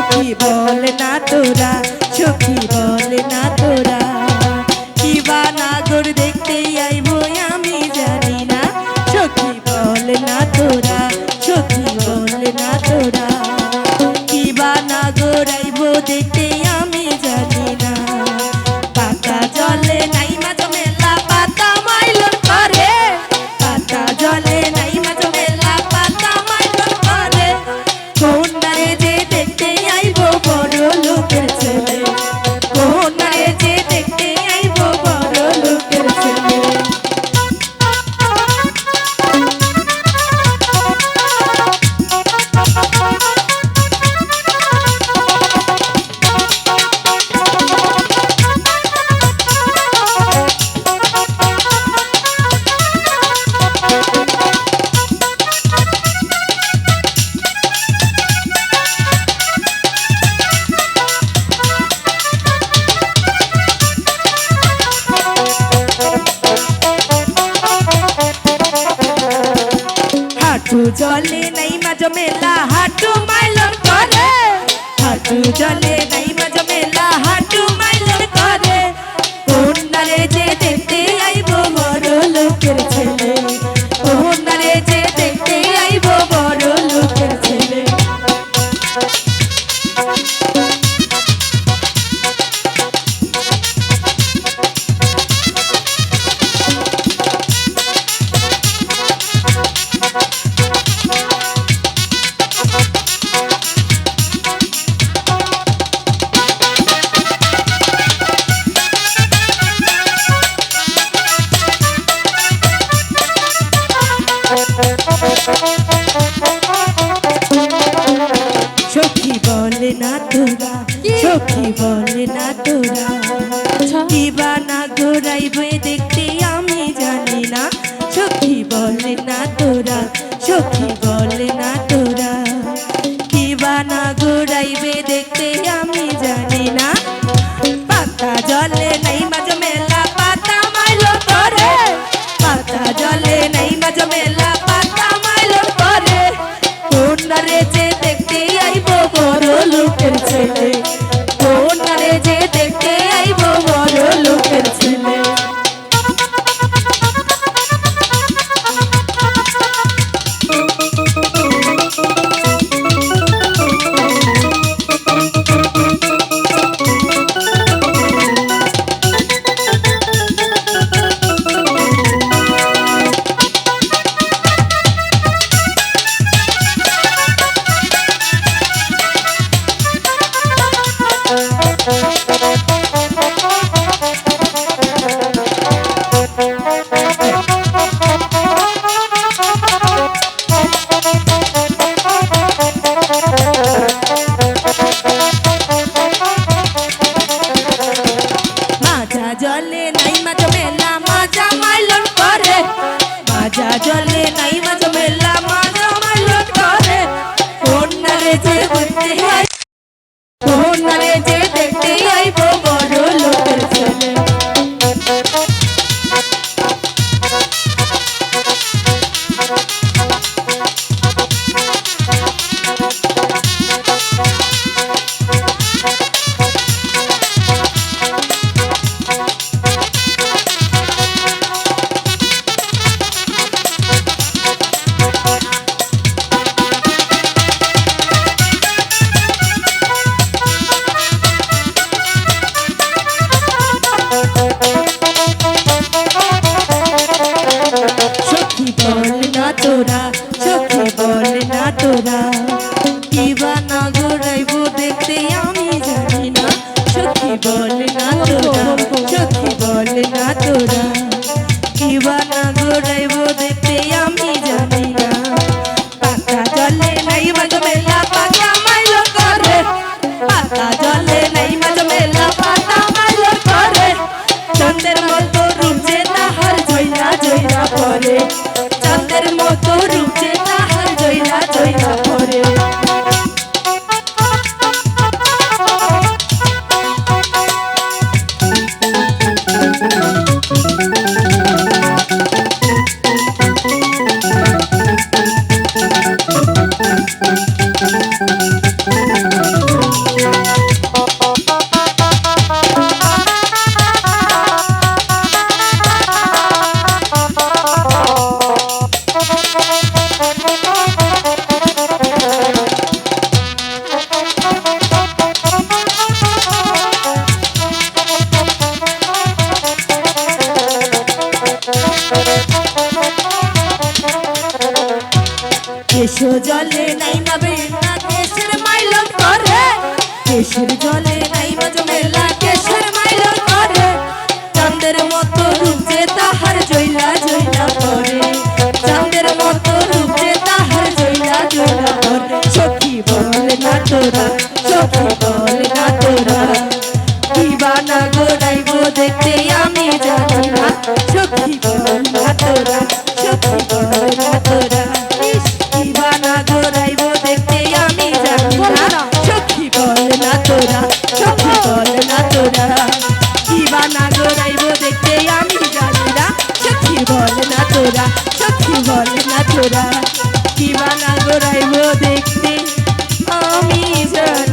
সখী বল না তোরা বল না তোরা। কিবা নাগর দেখতে আইব আমি জানি না। সখী বল না তোরা, সখী বল না তোরা। কিবা নাগর আইব দেখতে नहीं मज मेला हाटू माइलम कोले तो हाटू चले नहीं मज তোরা সখী বলে না তোরা? জলে নাই মাছ মেলা, মাজা মাইলন করে। মাজা জলে নাই মাছ মেলা, মাজা মাইলন করে। কন্যারে যে বুঝতে হয় তোরা কিবা না গড়াইব দেখতে আমি জলে নাই না কেশের মাইল করে। কেশের জলে নাই মাজো মেলা কেশের মাইল করে। চাঁদের মতো রূপে তাহার জৈলা জৈলা করে। চাঁদের মতো রূপে তাহার জৈলা জৈলা করে। সখী বলে না তোরা, সখী বল দিবানা গোড়াইব দেখতে আমি জানি না। সখী বল না তোরা সত্যি বল না তোরা। দিবানা গোড়াইব দেখতে আমি জানি